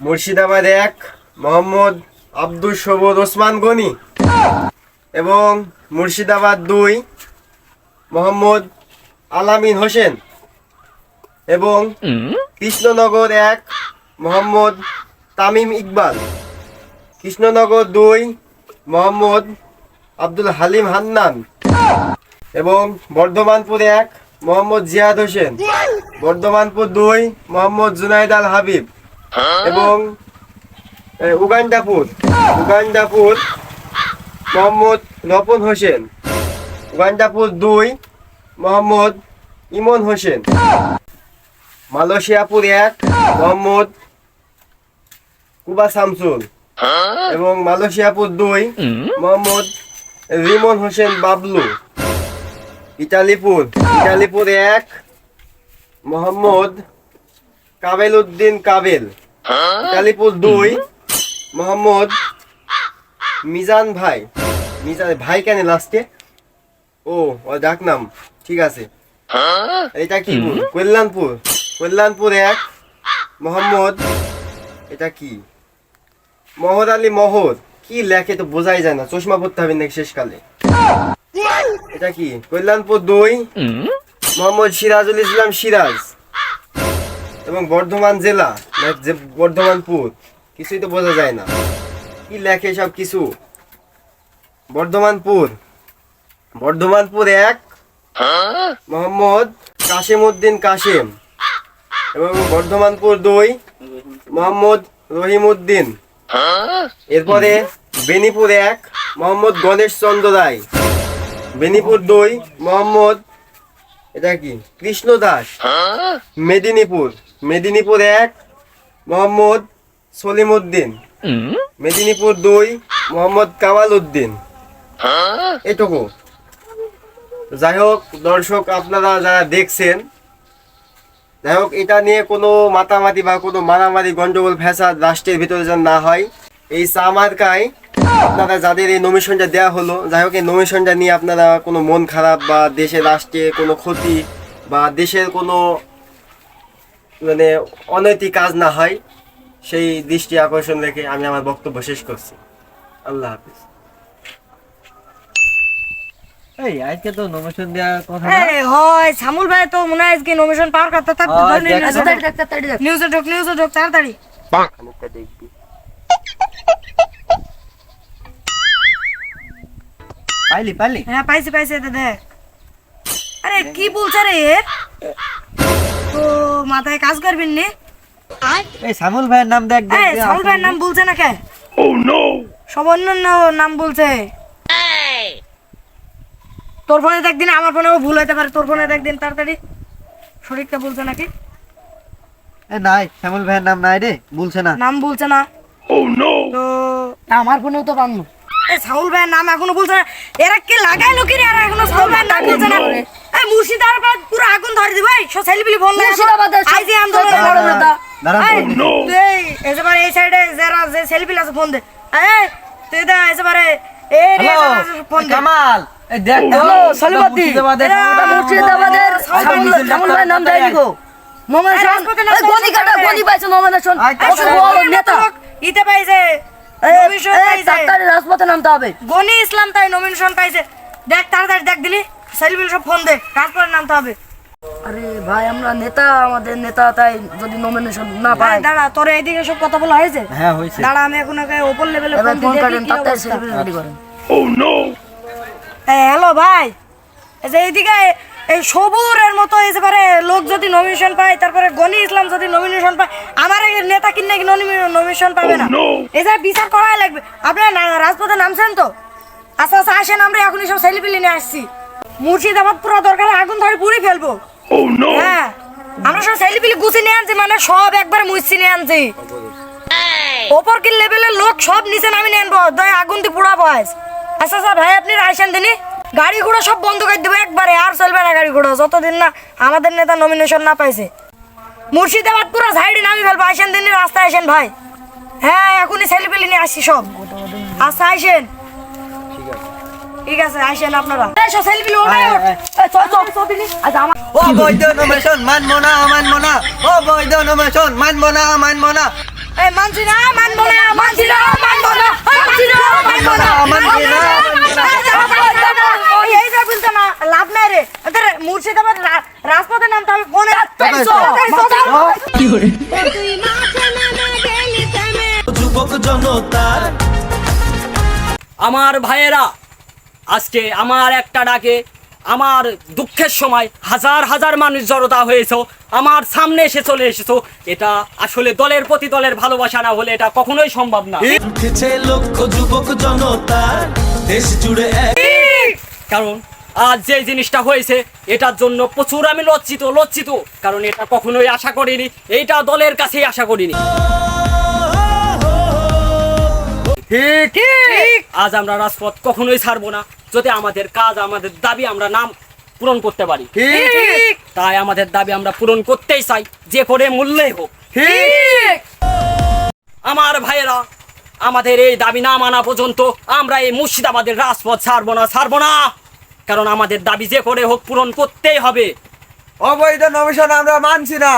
মুর্শিদাবাদ এক মোহাম্মদ আব্দুল সবুর ওসমান গনি এবং মুর্শিদাবাদ দুই মোহাম্মদ আলামিন হোসেন এবং কৃষ্ণনগর এক মোহাম্মদ তামিম ইকবাল। কৃষ্ণনগর দুই মোহাম্মদ আব্দুল হালিম হান্নান এবং বর্ধমানপুর এক মোহাম্মদ জিয়াদ হোসেন। বর্ধমানপুর দুই মোহাম্মদ জুনাইদ আল হাবিব। এবং এ, উগান্ডাপুর উগান্ডাপুর মোহাম্মদ রপন হোসেন উগান্ডাপুর দুই মোহাম্মদ ইমন হোসেন মালয়েশিয়াপুর এক মোহাম্মদ কুবা শামসুল এবং মালয়েশিয়াপুর দুই মোহাম্মদ রিমন হোসেন বাবলু ইটালিপুর ইটালিপুর এক মোহাম্মদ কাবেল উদ্দিন কাবেল। ইটালিপুর দুই মোহাম্মদ মিজান ভাই। মিজান ভাই কেন লাস্টে ও ও ডাক নাম ঠিক আছে। এটা কি কল্যাণপুর। কল্যাণপুর এক মোহাম্মদ এটা কি? মহর আলী মহর কি লেখে তো বোঝাই যায় না চশমা পড়তে হবে নাকি শেষকালে? এটা কি? কল্যাণপুর দুই মোহাম্মদ সিরাজুল ইসলাম সিরাজ। এবং বর্ধমান জেলা। যে বর্ধমানপুর কিছুই তো বোঝা যায় না। কি লেখে সব কিছু? বর্ধমানপুর বর্ধমানপুর এক, মোহাম্মদ কাশেম উদ্দিন কাশেম। এবং বর্ধমানপুর দুই, মোহাম্মদ রহিম উদ্দিন এরপরে বেনিপুর এক, মোহাম্মদ গণেশ চন্দ্র রায়। বেনিপুর দুই, মোহাম্মদ, এটা কি? কৃষ্ণ দাস। মেদিনীপুর। মেদিনীপুর এক মোহাম্মদ সলিম উদ্দিন মেদিনীপুর দুই মোহাম্মদ কামাল উদ্দিন এটুকু। যাই হোক দর্শক আপনারা যারা দেখছেন যাই হোক এটা নিয়ে কোনো মাতামাতি বা কোনো মারামারি গন্ডগোল ফ্যাসাদ রাষ্ট্রের ভিতরে যেন না হয় এই চা মার্কায় আপনারা যাদের এই নমিশনটা দেওয়া হলো যাই হোক এই নমিশনটা নিয়ে আপনারা কোনো মন খারাপ বা দেশের রাষ্ট্রে কোনো ক্ষতি বা দেশের কোনো মানে অনৈতিক কাজ না হয় সেই দৃষ্টি আকর্ষণ রেখে আমি আমার বক্তব্য শেষ করছি। আল্লাহ হাফিজ। এই আজকে তো নমিশন দেওয়ার কথা এই হয় সামুল ভাই তো মনে হয় আজকে নমিশন পাওয়ার কথা তার দেখ- নিউজে ঢোক নিউজে ঢোক তাড়াতাড়ি। দেখবি। পাইলি পাইলি? হ্যাঁ পাইছি পাইছি এটা দেখ। আরে কি বলছে রে? তো মাথায় কাজ করবেন নি। এই সামুল ভাইয়ের নাম দেখ দেখ এই সামুল ভাইয়ের নাম বলছে না কে? সব অন্যান্য নাম বলছে। তোর ফোনে দেখ দিন আমার ফোনেও ভুল হতে পারে তোর ফোনে দেখ দিন তাড়াতাড়ি। শরীরটা বলছে নাকি? এ নাই সামুল ভাইয়ের নাম নাই রে বলছে না। নাম বলছে না। তো আমার ফোনেও তো পাবো এই সাউল ভাইয়ের নাম এখনও বলছে না। এরা কে লাগাইলো কি রে এরা এখনও সাউল ভাইয়ের নাম বলছে না। এই মুর্শিদাবাদ দিবে এই ফোন লাগে বড় নেতা। এই। তুই সাইডে যারা যে সেলফি আছে ফোন দে। এই তুই দা এসেবারে এই রে ফোন দে। কামাল এই দেখ হ্যালো, সলিমদ্দি। মুর্শিদাবাদের সামুল ভাইয়ের নাম গো এই গনি কাটা পাইছে কত বড় নেতা। ইতে পাইছে। ডাক্তারের রাজপথে নামতে হবে। গনি ইসলাম তাই নমিনেশন পাইছে। দেখ তাড়াতাড়ি দেখ দিলি। সেলফি সব ফোন দে তারপরে নামতে হবে। আরে ভাই আমরা নেতা আমাদের নেতা তাই যদি নমিনেশন না পাই দাঁড়া তোর এইদিকে সব কথা বলা হয়েছে? হ্যাঁ হয়েছে। দাঁড়া আমি এখন একে ওপর লেভেলে ফোন ফোন দিয়ে কাটেন তাড়াতাড়ি অবস্থা। রেডি করেন। হ্যালো ভাই। এই যে এইদিকে এই সবুরের মতো এবারে লোক যদি নমিনেশন পায় তারপরে গনি ইসলাম যদি নমিনেশন পায় আমার এই নেতা কিনে কি নমিনেশন পাবে না? এই যে বিচার করাই লাগবে। আপনারা রাজপথে নামছেন তো? আচ্ছা আচ্ছা আসেন আমরা এখন সব সেলিব্রিটি নিয়ে আসছি। মুর্শিদাবাদ পুরো দরকার আগুন ধরে পুড়ে ফেলব। হ্যাঁ আমরা সব গুছি নিয়ে আনছি মানে সব একবার মুছছি নিয়ে আনছি। ওপর কি লেভেলের লোক সব নিচে নামি নেন দয় আগুন দিয়ে পুরা বয়স আচ্ছা আচ্ছা ভাই আপনি আইসেন দিনি। গাড়ি ঘোড়া সব বন্ধ করে দেবো একবারে আর চলবে না গাড়ি ঘোড়া। যতদিন না আমাদের নেতা নমিনেশন না পাইছে। মুর্শিদাবাদ পুরো সাইডে নামি ফেলব। আইসেন দিনই রাস্তায় আসেন ভাই। হ্যাঁ এখনই সেলিব্রিটি নিয়ে আসছি সব। আচ্ছা আইসেন ঠিক আছে। আইসেন আপনারা। এসো সেলিব্রিটি ওঠে চল চল চল দিনি। আচ্ছা আমার ও বৈধ নমিশন মানবো না মানবো না। ও বৈধ নমিশন মানবো না মানবো না। এই মানছি না মানবো না মানছি না মানবো না মানছি না মানবো না। মানছি না, এই- এই যে বলতো না লাভ নাই রে। মুর্শিদাবাদ রাজপথে নামতে হবে ফোনে যুবক জনতার। আমার ভাইয়েরা আজকে আমার একটা ডাকে আমার দুঃখের সময় হাজার হাজার মানুষ জড়তা হয়েছে আমার সামনে এসে চলে এসেছ। এটা আসলে দলের প্রতি দলের ভালোবাসা না হলে এটা কখনোই সম্ভব না। লক্ষ যুবক দেশ জুড়ে কারণ আজ যে জিনিসটা হয়েছে এটার জন্য প্রচুর আমি লজ্জিত লজ্জিত। কারণ এটা কখনোই আশা করিনি এইটা দলের কাছেই আশা করিনি। ঠিক। আজ আমরা রাজপথ কখনোই ছাড়বো না। যদি আমাদের কাজ আমাদের দাবি আমরা নাম পূরণ করতে পারি। ঠিক। তাই আমাদের দাবি আমরা পূরণ করতেই চাই যে করে মূল্যই হোক। ঠিক। আমার ভাইয়েরা আমাদের এই দাবি না মানা পর্যন্ত আমরা এই মুর্শিদাবাদের রাজপথ ছাড়বো না ছাড়বো না। কারণ আমাদের দাবি যে করে হোক পূরণ করতেই হবে। অবৈধ নমিশন আমরা মানছি না।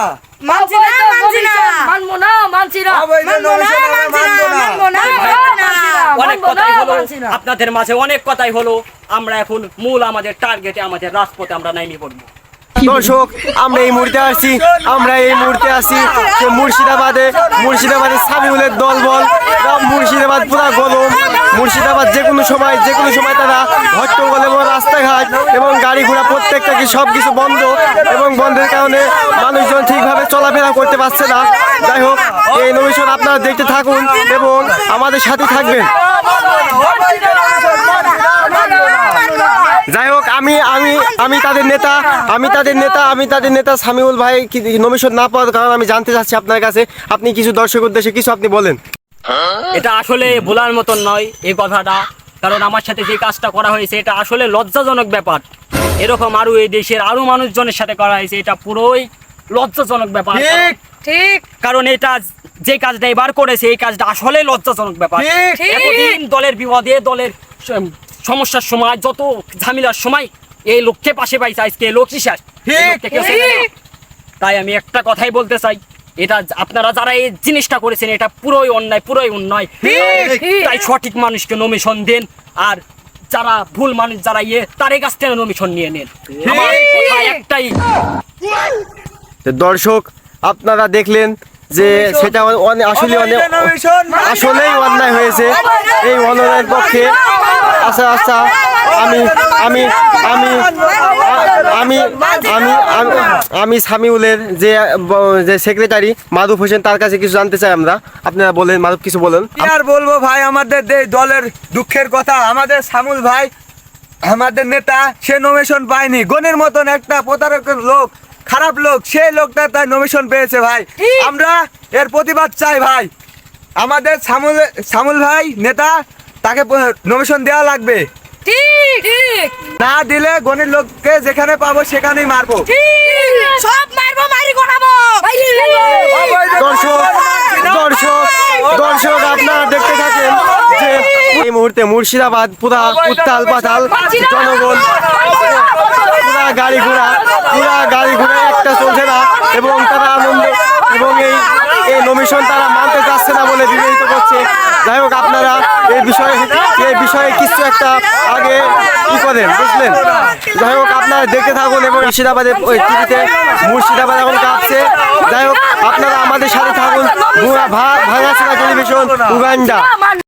মানছি না মানছি না। মানবো না মানছি না। অবৈধ নমিশন আমরা মানবো না। মানবো না মানছি না অনেক কথাই হলো আপনাদের মাঝে অনেক কথাই হলো। আমরা এখন মূল আমাদের টার্গেটে আমাদের রাজপথে আমরা নামিয়ে পড়ব। দর্শক আমরা এই মুহূর্তে আসছি আমরা এই মুহূর্তে আসছি যে মুর্শিদাবাদে মুর্শিদাবাদের সাবিউলের দল বল বা মুর্শিদাবাদ পুরা গরম। মুর্শিদাবাদ যে কোনো সময়, যে কোনো সময় তারা হট্টগোল এবং রাস্তাঘাট এবং গাড়ি ঘোড়া প্রত্যেকটা কি সব কিছু বন্ধ এবং বন্ধের কারণে মানুষজন ঠিকভাবে চলাফেরা করতে পারছে না। যাই হোক, এই নমিশন আপনারা দেখতে থাকুন এবং আমাদের সাথে থাকবেন। যাই হোক, আমি আমি আমি তাদের নেতা, আমি তাদের নেতা, আমি তাদের নেতা সামিউল ভাই নমিশন না পাওয়ার কারণ আমি জানতে চাচ্ছি আপনার কাছে। আপনি কিছু দর্শক উদ্দেশ্যে কিছু আপনি বলেন। এটা আসলে ভোলার মতন নয় এই কথাটা কারণ আমার সাথে যে কাজটা করা হয়েছে এটা আসলে লজ্জাজনক ব্যাপার। এরকম আরও এই দেশের আরও মানুষজনের সাথে করা হয়েছে এটা পুরোই লজ্জাজনক ব্যাপার। ঠিক। ঠিক। কারণ এটা যে কাজটা এবার করেছে এই কাজটা আসলে লজ্জাজনক ব্যাপার। এতদিন দলের বিপদে দলের সমস্যার সময় যত ঝামেলার সময় এই লোককে পাশে পাইছে আজকে লোক ঠিক, তাই আমি একটা কথাই বলতে চাই এটা আপনারা যারা এই জিনিসটা করেছেন এটা পুরোই অন্যায় পুরোই অন্যায়। তাই সঠিক মানুষকে নমিশন দেন আর যারা ভুল মানুষ যারা ইয়ে তার কাছ থেকে নমিশন নিয়ে নেন। আমার কথা একটাই। দর্শক আপনারা দেখলেন যে সেটা আসলে অনেক আসলেই অন্যায় হয়েছে। এই অন্যায়ের পক্ষে আচ্ছা আচ্ছা। আমি আমি আমি আমি আমি আমি সামিউলের যে যে সেক্রেটারি মারুফ হোসেন, তার কাছে কিছু জানতে চাই আমরা। আপনারা বলেন মারুফ কিছু বলেন। আর বলব ভাই, আমাদের দলের দুঃখের কথা, আমাদের সামুল ভাই, আমাদের নেতা, সে নমিশন পায়নি। গনের মতন একটা প্রতারকের লোক, খারাপ লোক সেই লোকটা তাই নমিশন পেয়েছে ভাই। আমরা এর প্রতিবাদ চাই ভাই। আমাদের সামুল সামুল ভাই, নেতা, তাকে নমিশন দেওয়া লাগবে। ঠিক ঠিক। না দিলে গণের লোককে যেখানে পাবো সেখানেই মারবো। ঠিক। সব মারবো মারি গোনাবো দর্শক দর্শক দর্শক আপনারা দেখতে থাকেন যে এই মুহূর্তে মুর্শিদাবাদ পুরা উত্তাল পাতাল জনগণ। পুরা গাড়ি ঘোড়া পুরা গাড়ি ঘোড়া একটা চলছে না। এবং তারা আনন্দ এবং এই এই নমিশন তারা মানতে চাচ্ছে না বলে বিবেচিত করছে। যাই হোক আপনারা এই বিষয়ে এই বিষয়ে কিছু একটা আগে কি করেন, বুঝলেন? যাই হোক, আপনারা দেখে থাকুন এবং মুর্শিদাবাদে ওই টিভিতে মুর্শিদাবাদ এখন কাঁপছে। যাই হোক, আপনারা আমাদের সাথে থাকুন। ভাঙাছিলা টেলিভিশন, উগান্ডা।